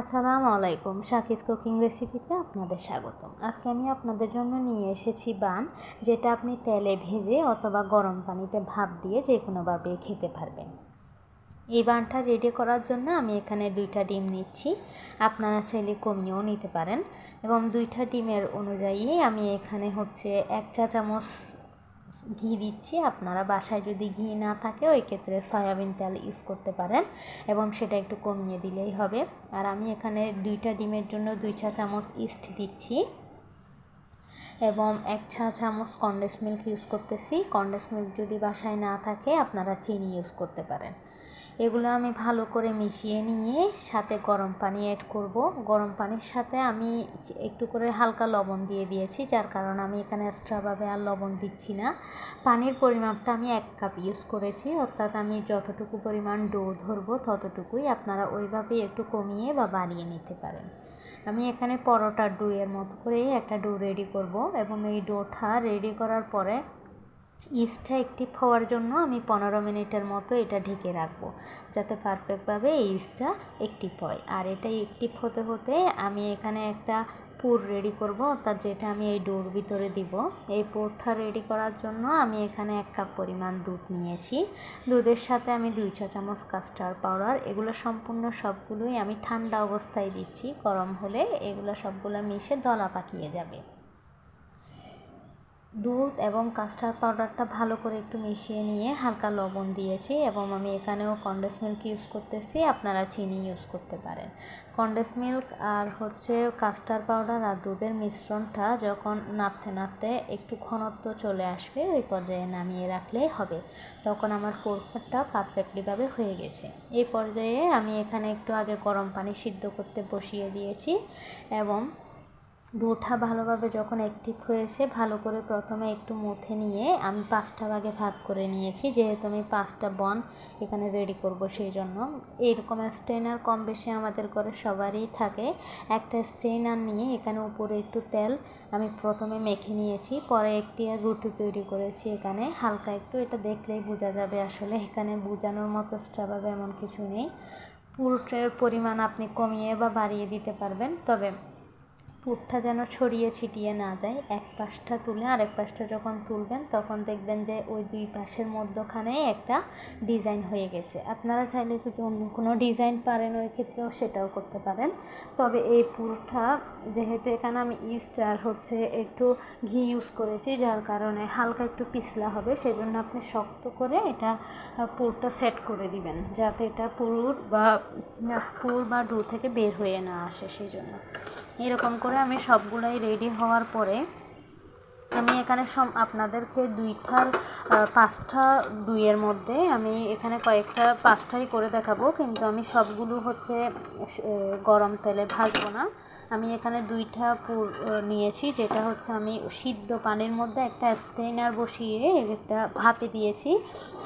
আসসালামু আলাইকুম। শাকিজ কুকিং রেসিপিতে আপনাদের স্বাগতম। আজকে আমি আপনাদের জন্য নিয়ে এসেছি বান, যেটা আপনি তেলে ভেজে অথবা গরম পানিতে ভাপ দিয়ে যে কোনোভাবে খেতে পারবেন। এই বানটা রেডি করার জন্য আমি এখানে দুইটা ডিম নিচ্ছি। আপনারা চাইলে কমিয়েও নিতে পারেন। এবং দুইটা ডিমের অনুযায়ী আমি এখানে হচ্ছে এক চা চামচ ঘি দিচ্ছি। আপনারা বাসায় যদি ঘি না থাকে, ওই ক্ষেত্রে সয়াবিন তেল ইউজ করতে পারেন এবং সেটা একটু কমিয়ে দিলেই হবে। আর আমি এখানে দুইটা ডিমের জন্য দুই চা চামচ ইস্ট দিচ্ছি এবং এক চা চামচ কন্ডেন্স মিল্ক ইউজ করতেছি। কন্ডেন্স মিল্ক যদি বাসায় না থাকে, আপনারা চিনি ইউজ করতে পারেন। এগুলো আমি ভালো করে মিশিয়ে নিয়ে সাথে গরম পানি অ্যাড করব। গরম পানির সাথে আমি একটু করে হালকা লবণ দিয়ে দিয়েছি, যার কারণে আমি এখানে এক্সট্রাভাবে আর লবণ দিচ্ছি না। পানির পরিমাপটা আমি এক কাপ ইউজ করেছি, অর্থাৎ আমি যতটুকু পরিমাণ ডো ধরবো ততটুকুই আপনারা ওইভাবেই একটু কমিয়ে বা বাড়িয়ে নিতে পারেন। আমি এখানে পরোটার ডুয়ের মতো করেই একটা ডো রেডি করব এবং এই ডোটা রেডি করার পরে ইস্টটা একটিভ হওয়ার জন্য আমি পনেরো মিনিটের মতো এটা ঢেকে রাখব, যাতে পারফেক্টভাবে ইস্টটা একটিভ হয় আর এটা একটিভ হতে হতে আমি এখানে একটা পুর রেডি করব অর্থাৎ যেটা আমি এই ডোর ভিতরে দিব। এই পুরটা রেডি করার জন্য আমি এখানে এক কাপ পরিমাণ দুধ নিয়েছি। দুধের সাথে আমি দুই চা চামচ কাস্টার্ড পাউডার এগুলো সম্পূর্ণ সবগুলোই আমি ঠান্ডা অবস্থায় দিচ্ছি, গরম হলে এগুলো সবগুলো মিশে দলা পাকিয়ে যাবে। দুধ এবং কাস্টার্ড পাউডারটা ভালো করে একটু মিশিয়ে নিয়ে হালকা লবণ দিয়েছি এবং আমি এখানেও কন্ডেন্স মিল্ক ইউজ করতেছি, আপনারা চিনি ইউজ করতে পারেন। কন্ডেন্স মিল্ক আর হচ্ছে কাস্টার্ড পাউডার আর দুধের মিশ্রণটা যখন নাড়তে নাড়তে একটু ঘনত্ব চলে আসবে, ওই পর্যায়ে নামিয়ে রাখলেই হবে। তখন আমার ফোরফারটা পারফেক্টলিভাবে হয়ে গেছে। এই পর্যায়ে আমি এখানে একটু আগে গরম পানি সিদ্ধ করতে বসিয়ে দিয়েছি এবং ডোটা ভালোভাবে যখন অ্যাক্টিভ হয়েছে, ভালো করে প্রথমে একটু মুথে নিয়ে আমি পাঁচটা ভাগে ভাগ করে নিয়েছি। যেহেতু আমি পাঁচটা বন এখানে রেডি করব সেই জন্য এরকম স্টেনার কম বেশি আমাদের ঘরে সবারই থাকে। একটা স্টেনার নিয়ে এখানে উপরে একটু তেল আমি প্রথমে মেখে নিয়েছি, পরে একটি রুটি তৈরি করেছি এখানে। হালকা একটু, এটা দেখলেই বোঝা যাবে আসলে। এখানে বোঝানোর মতো এক্সট্রাভাবে এমন কিছু নেই। পুরোটার পরিমাণ আপনি কমিয়ে বা বাড়িয়ে দিতে পারবেন। তবে পুরটা যেন ছড়িয়ে ছিটিয়ে না যায়, এক পাশটা তুলে আরেক পাশটা যখন তুলবেন তখন দেখবেন যে ওই দুই পাশের মধ্যখানে একটা ডিজাইন হয়ে গেছে। আপনারা চাইলে যদি অন্য কোনো ডিজাইন পারেন ওই ক্ষেত্রেও সেটাও করতে পারেন। তবে এই পুরটা যেহেতু এখানে আমি ইস্ট আর হচ্ছে একটু ঘি ইউজ করেছি, যার কারণে হালকা একটু পিছলা হবে, সেজন্য আপনি শক্ত করে এটা পুরটা সেট করে দিবেন, যাতে এটা পুর বা পুর বা ডু থেকে বের হয়ে না আসে সেই জন্য এরকম করে আমি সবগুলোই রেডি হওয়ার পরে আমি এখানে সব আপনাদেরকে দুইটার পাঁচটা দুইয়ের মধ্যে আমি এখানে কয়েকটা পাঁচটাই করে দেখাবো, কিন্তু আমি সবগুলো হচ্ছে গরম তেলে ভাজবো না। আমি এখানে দুইটা পুর নিয়েছি, যেটা হচ্ছে আমি সিদ্ধ পানির মধ্যে একটা স্টেনার বসিয়ে একটা ভাপে দিয়েছি।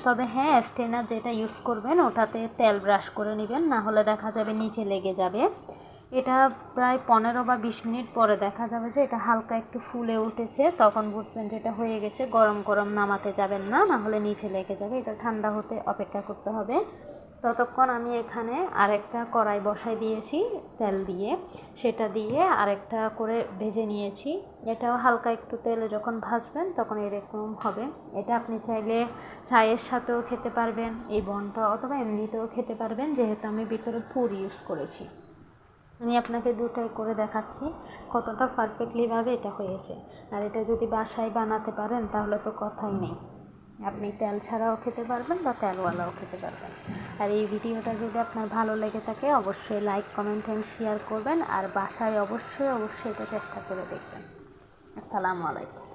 তবে হ্যাঁ স্টেনার যেটা ইউজ করবেন ওটাতে তেল ব্রাশ করে নেবেন না হলে দেখা যাবে নিচে লেগে যাবে। এটা প্রায় পনেরো বা বিশ মিনিট পরে দেখা যাবে যে এটা হালকা একটু ফুলে উঠেছে, তখন বুঝবেন যে এটা হয়ে গেছে, গরম গরম নামাতে যাবেন না, নাহলে নিচে লেগে যাবে, এটা ঠান্ডা হতে অপেক্ষা করতে হবে। ততক্ষণ আমি এখানে আরেকটা কড়াই বসাই দিয়েছি, তেল দিয়ে। সেটা দিয়ে আরেকটা করে ভেজে নিয়েছি। এটাও হালকা একটু তেলে যখন ভাজবেন, তখন এরকম হবে। এটা আপনি চাইলে চায়ের সাথেও খেতে পারবেন, এই বনটা অথবা এমনিতেও খেতে পারবেন, যেহেতু আমি ভিতরে পুর ইউজ করেছি। আমি আপনাকে দুটাই করে দেখাচ্ছি, কতটা পারফেক্টলিভাবে এটা হয়েছে। আর এটা যদি বাসায় বানাতে পারেন, তাহলে তো কথাই নেই। আপনি তেল ছাড়াও খেতে পারবেন বা তেলওয়ালাও খেতে পারবেন। আর এই ভিডিওটা যদি আপনার ভালো লেগে থাকে, অবশ্যই লাইক কমেন্ট অ্যান্ড শেয়ার করবেন। আর বাসায় অবশ্যই অবশ্যই এটা চেষ্টা করে দেখবেন। আসসালামু আলাইকুম।